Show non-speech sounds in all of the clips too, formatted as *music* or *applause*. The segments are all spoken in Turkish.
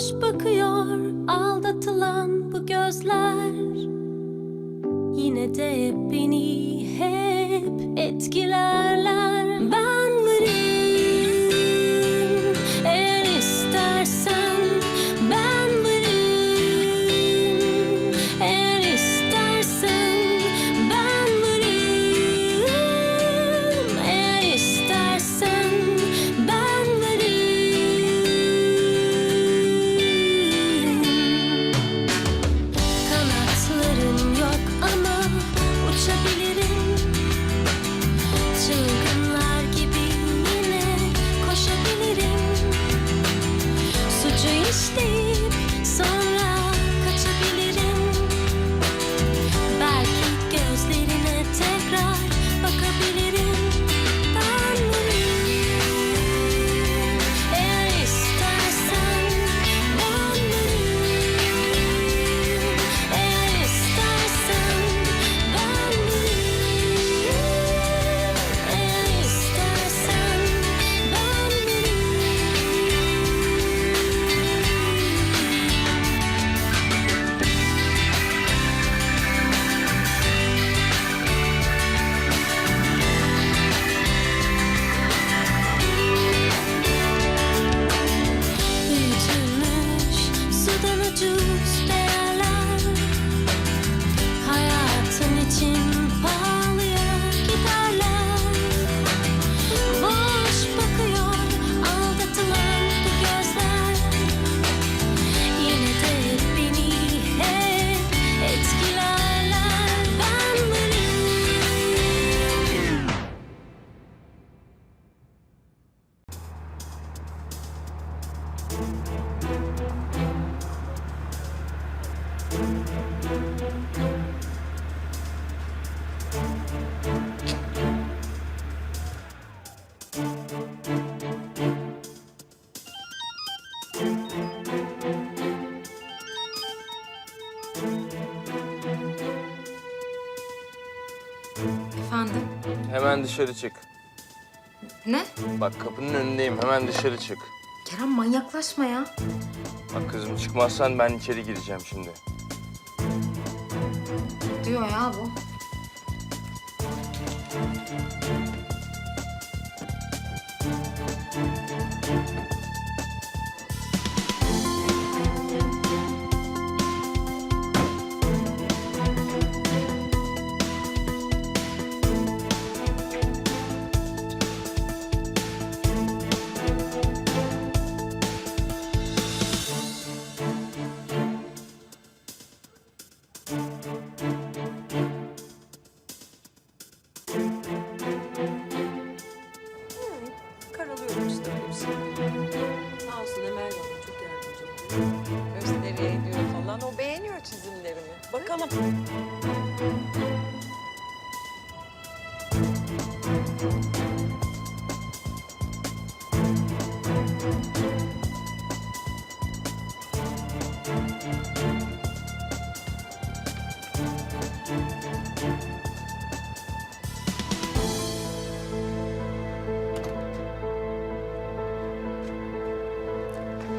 Boş bakıyor aldatılan bu gözler. Yine de beni hep etkilerler Efendim? Hemen dışarı çık. Ne? Bak kapının önündeyim. Hemen dışarı çık. Kerem manyaklaşma ya. Bak kızım çıkmazsan ben içeri gireceğim şimdi. Diyor ya bu.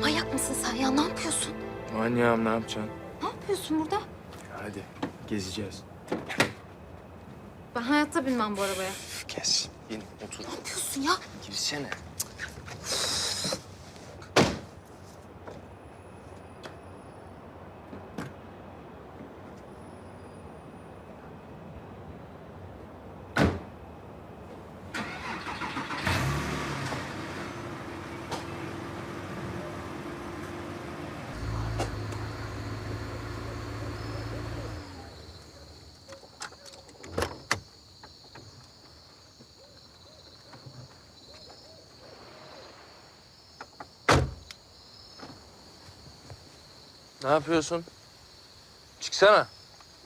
Manyak mısın sen ya? Ne yapıyorsun? Manyağım ne yapacaksın? Ne yapıyorsun burada? Hadi gezeceğiz. Ben hayatta binmem bu arabaya. Üf, Kes. Bin otur. Ne yapıyorsun ya? Girsene. Ne yapıyorsun? Çıksana.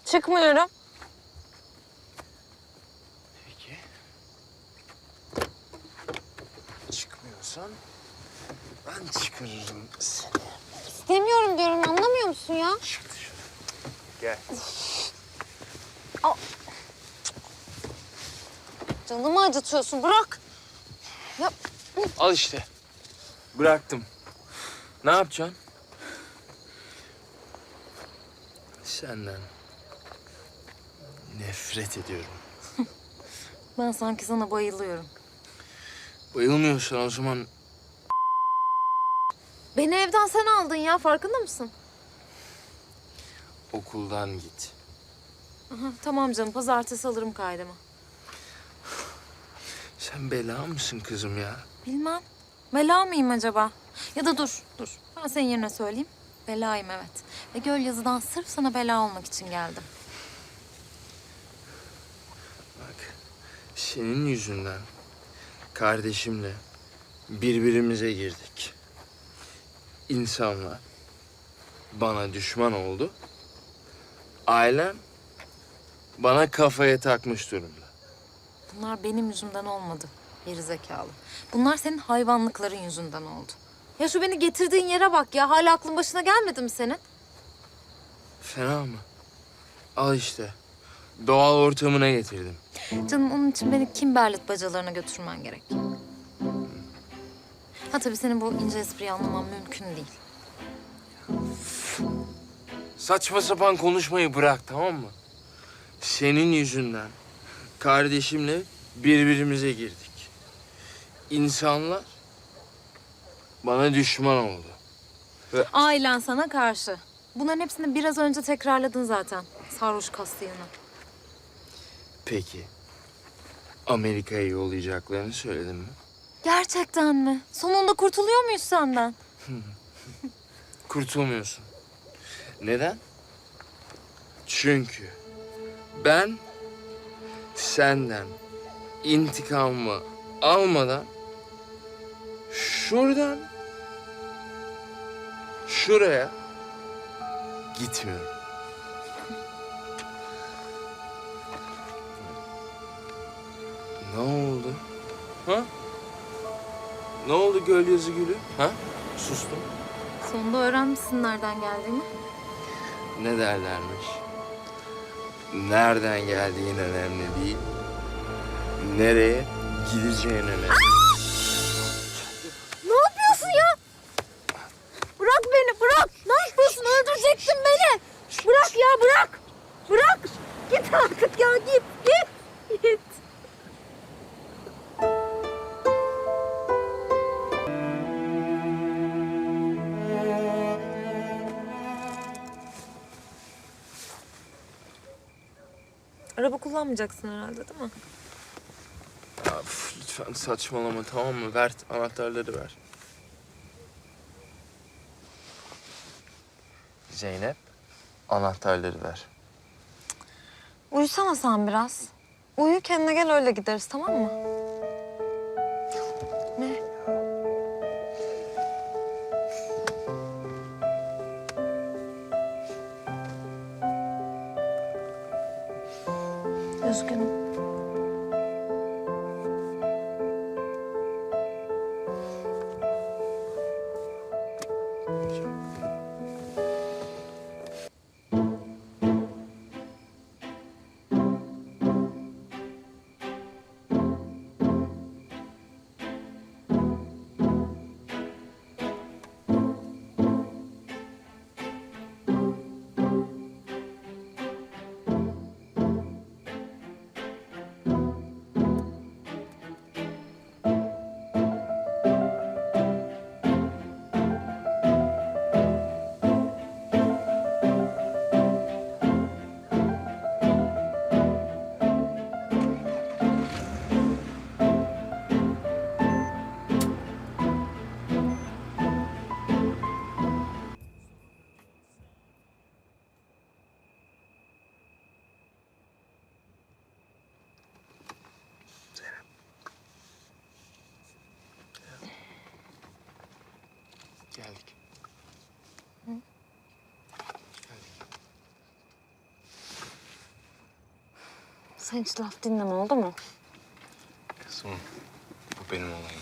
Çıkmıyorum. Peki. Çıkmıyorsan ben çıkarırım seni. İstemiyorum diyorum anlamıyor musun ya? Çık dışarı. Gel. Aa, Canımı acıtıyorsun bırak. Ya Al işte. Bıraktım. Ne yapacaksın? Senden nefret ediyorum. *laughs* ben sanki sana bayılıyorum. Bayılmıyorsan o zaman Beni evden sen aldın ya farkında mısın? okuldan git. Aha, tamam canım pazartesi alırım kaydımı. Sen bela mısın kızım ya? Bilmem. Bela mıyım acaba? Ya da dur, dur. Ben senin yerine söyleyeyim. Belayım evet. Ve göl yazıdan sırf sana bela olmak için geldim. Bak senin yüzünden kardeşimle birbirimize girdik. İnsanlar bana düşman oldu. Ailem bana kafaya takmış durumda. Bunlar benim yüzümden olmadı. Geri zekalı. Bunlar senin hayvanlıkların yüzünden oldu. Ya şu beni getirdiğin yere bak ya. Hala aklın başına gelmedi mi senin? Fena mı? Al işte. Doğal ortamına getirdim. Canım onun için beni Kimberlit bacalarına götürmen gerek. Ha tabii senin bu ince espriyi anlamam mümkün değil. Saçma sapan konuşmayı bırak tamam mı? Senin yüzünden kardeşimle birbirimize girdik. İnsanlar bana düşman oldu. Ailen sana karşı. Bunların hepsini biraz önce tekrarladın zaten. Sarhoş kastığını. Peki Amerika'ya yollayacaklarını söyledin mi? Gerçekten mi? Sonunda kurtuluyor muyuz senden? *laughs* Kurtulmuyorsun. Neden? Çünkü ben senden intikamımı almadan şuradan şuraya gitmiyorum. Ne oldu? Ha? Ne oldu göl yazı gülü? Ha? Sustum. Sonunda öğrenmişsin nereden geldiğini. Ne derlermiş? Nereden geldiğin önemli değil. Nereye gideceğin önemli. Git artık ya git git. Git. Araba kullanmayacaksın herhalde değil mi? Ya, lütfen saçmalama tamam mı? Ver anahtarları ver. Zeynep anahtarları ver. Uyusana sen biraz. Uyu kendine gel öyle gideriz tamam mı? Geldik. Sen hiç laf dinleme oldu mu? Kızım bu benim olayım.